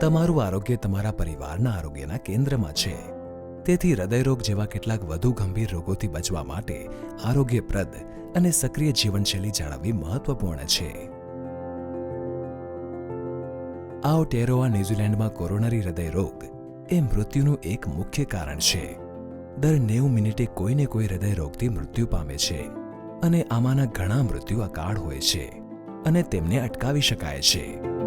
તમારું આરોગ્ય તમારા પરિવારના આરોગ્યના કેન્દ્રમાં છે. તેથી હૃદયરોગ જેવા કેટલાક વધુ ગંભીર રોગોથી બચવા માટે આરોગ્યપ્રદ અને સક્રિય જીવનશૈલી જાળવવી મહત્વપૂર્ણ છે. આવ ટેરોઆ ન્યૂઝીલેન્ડમાં કોરોનરી હૃદયરોગ એ મૃત્યુનું એક મુખ્ય કારણ છે. દર નેવું મિનિટે કોઈને કોઈ હૃદયરોગથી મૃત્યુ પામે છે અને આમાંના ઘણા મૃત્યુ અકાળ હોય છે અને તેમને અટકાવી શકાય છે.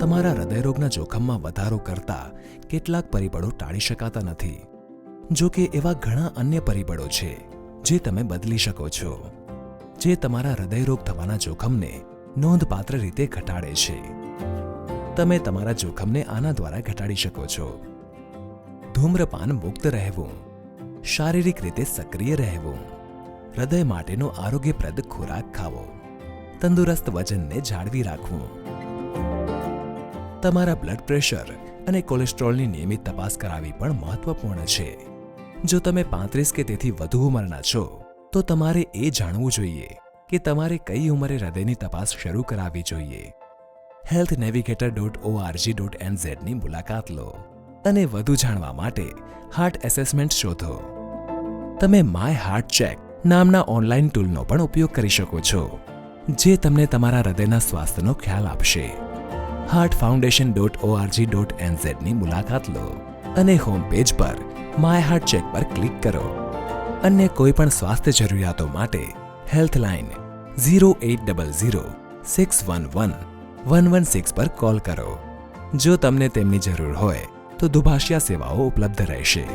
તમારા હૃદયરોગના જોખમમાં વધારો કરતા કેટલાક પરિબળો ટાળી શકાતા નથી. જો કે એવા ઘણા અન્ય પરિબળો છે, જે તમે બદલી શકો છો, જે તમારા હૃદયરોગ થવાના જોખમને નોંધપાત્ર રીતે ઘટાડે છે. તમે તમારા જોખમને આના દ્વારા ઘટાડી શકો છો. ધૂમ્રપાન મુક્ત રહેવું, શારીરિક રીતે સક્રિય રહેવું, હૃદય માટેનો આરોગ્યપ્રદ ખોરાક ખાવો, તંદુરસ્ત વજનને જાળવી રાખવું તમારા બ્લડ પ્રેશર અને કોલેસ્ટ્રોલની નિયમિત તપાસ કરાવવી પણ મહત્વપૂર્ણ છે. જો તમે પાંત્રીસ કે તેથી વધુ ઉંમરના છો, તો તમારે એ જાણવું જોઈએ કે તમારે કઈ ઉંમરે હૃદયની તપાસ શરૂ કરાવવી જોઈએ. Health navigator dot ORG dot એનઝેડની મુલાકાત લો અને વધુ જાણવા માટે હાર્ટ એસેસમેન્ટ શોધો. તમે માય હાર્ટ ચેક નામના ઓનલાઈન ટૂલનો પણ ઉપયોગ કરી શકો છો, જે તમને તમારા હૃદયના સ્વાસ્થ્યનો ખ્યાલ આપશે. Heart foundation dot ORG dot એનઝેડની મુલાકાત લો અને હોમ પેજ પર માય હાર્ટ ચેક પર ક્લિક કરો. અન્ય કોઈ પણ સ્વાસ્થ્ય જરૂરિયાતો માટે healthline zero at double zero six one one one one six પર કોલ કરો. જો તમને તેમની જરૂર હોય તો દુભાષિયા સેવાઓ ઉપલબ્ધ રહેશે.